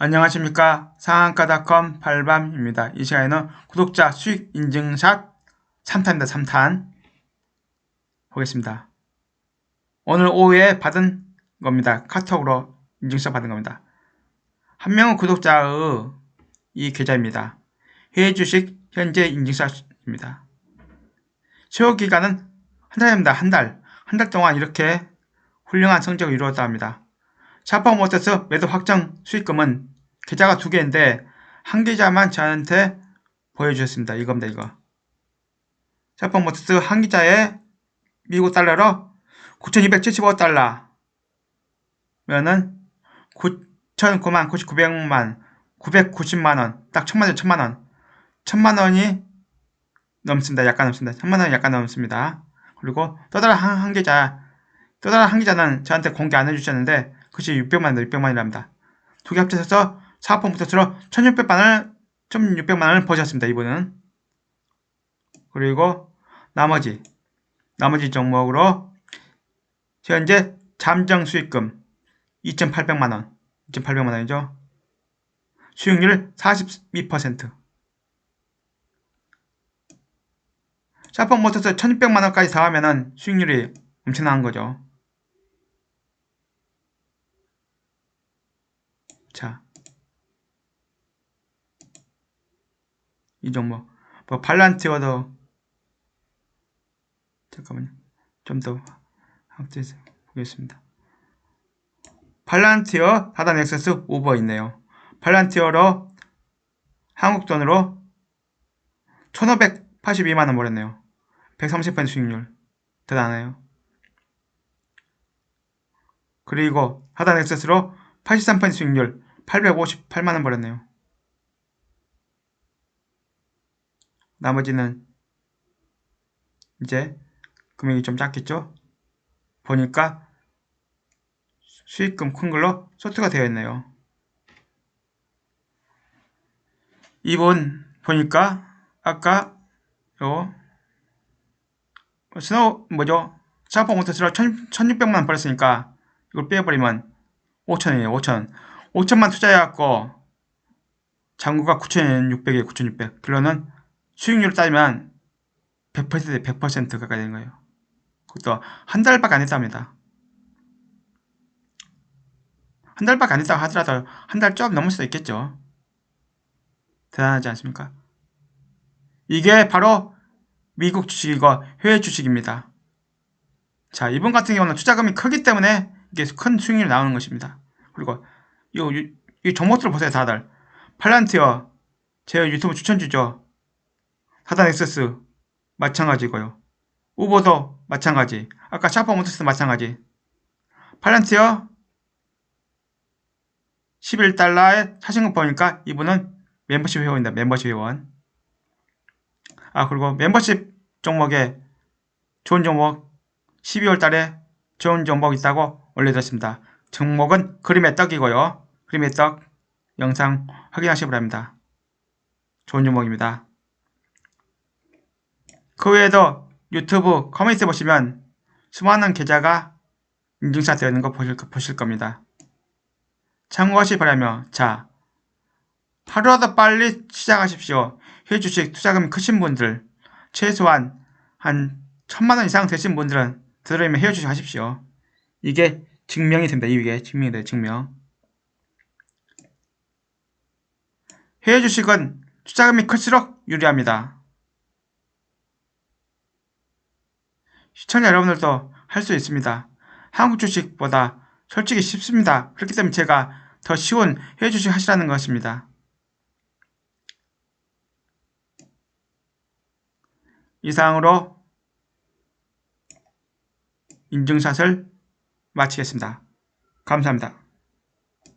안녕하십니까 상한가닷컴 발밤입니다. 이 시간에는 구독자 수익 인증샷 3탄입니다. 3탄 보겠습니다. 오늘 오후에 받은 겁니다. 카톡으로 인증샷 받은 겁니다. 한 명은 구독자의 이 계좌입니다. 해외 주식 현재 인증샷입니다. 세후 기간은 한 달입니다. 한 달. 한 달 동안 이렇게 훌륭한 성적을 이루었다 합니다. 샤퍼모터스 매도 확정 수익금은 계좌가 두 개인데 한 계좌만 저한테 보여주셨습니다. 이겁니다. 이거. 샤퍼모터스 한 계좌에 미국 달러로 9,275달러 면은 9,009만 9,900만 990만원 딱 천만원 천만원 천만원이 넘습니다. 약간 넘습니다. 천만원이 약간 넘습니다. 그리고 또 다른 한, 한 계좌 또 다른 한 계좌는 저한테 공개 안 해주셨는데 그것이 600만원, 600만이랍니다. 두 개 합쳐서 사업본부터로 1600만원을, 1600만원을 버셨습니다. 이분은. 그리고 나머지, 나머지 종목으로 현재 잠정 수익금 2800만원, 2800만원이죠. 수익률 42%. 샤폰 모터스 1600만원까지 사하면은 수익률이 엄청난 거죠. 자, 이 종목. 뭐, 발란티어도, 잠깐만요. 좀 더 확대해서 보겠습니다. 발란티어 하단 엑세스 오버 있네요. 발란티어로 한국 돈으로 1582만원 벌었네요. 130% 수익률. 대단해요. 그리고 하단 엑세스로 83% 수익률 858만원 벌었네요. 나머지는 이제 금액이 좀 작겠죠? 보니까 수익금 큰 걸로 소트가 되어 있네요. 이번 보니까 아까 요 스노우 뭐죠? 샤퍼 모터스로 1600만원 벌었으니까 이걸 빼버리면 5천이에요 5천 5천만 투자해갖고 잔고가 9,600이에요 9,600 그러는 수익률 따지면 100%에 100% 가까이 되는 거예요 그것도 한 달밖에 안 했답니다 한 달밖에 안 했다고 하더라도 한 달 좀 넘을 수도 있겠죠 대단하지 않습니까? 이게 바로 미국 주식이고 해외 주식입니다. 자, 이번 같은 경우는 투자금이 크기 때문에 이게 큰 수익률이 나오는 것입니다. 그리고 이, 이 종목들을 보세요, 다들. 팔란티어, 제 유튜브 추천주죠. 사단 엑세스, 마찬가지고요. 우버도 마찬가지. 아까 샤퍼 모터스 마찬가지. 팔란티어 11달러에 사신 거 보니까 이분은 멤버십 회원입니다. 멤버십 회원. 아, 그리고 멤버십 종목에 좋은 종목 12월 달에 좋은 종목 있다고 올려드렸습니다. 종목은 그림의 떡이고요. 그림의 떡 영상 확인하시기 바랍니다. 좋은 종목입니다. 그 외에도 유튜브 커뮤니티 보시면 수많은 계좌가 인증샷 되어 있는 거 보실, 보실 겁니다. 참고하시기 바라며 자 하루라도 빨리 시작하십시오. 해주식 투자금이 크신 분들 최소한 한 천만원 이상 되신 분들은 들어오면 헤어주식 하십시오. 이게 증명이 됩니다. 이게 증명이 돼요. 증명. 해외 주식은 투자금이 클수록 유리합니다. 시청자 여러분들도 할 수 있습니다. 한국 주식보다 솔직히 쉽습니다. 그렇기 때문에 제가 더 쉬운 해외 주식 하시라는 것입니다. 이상으로 인증샷을 마치겠습니다. 감사합니다.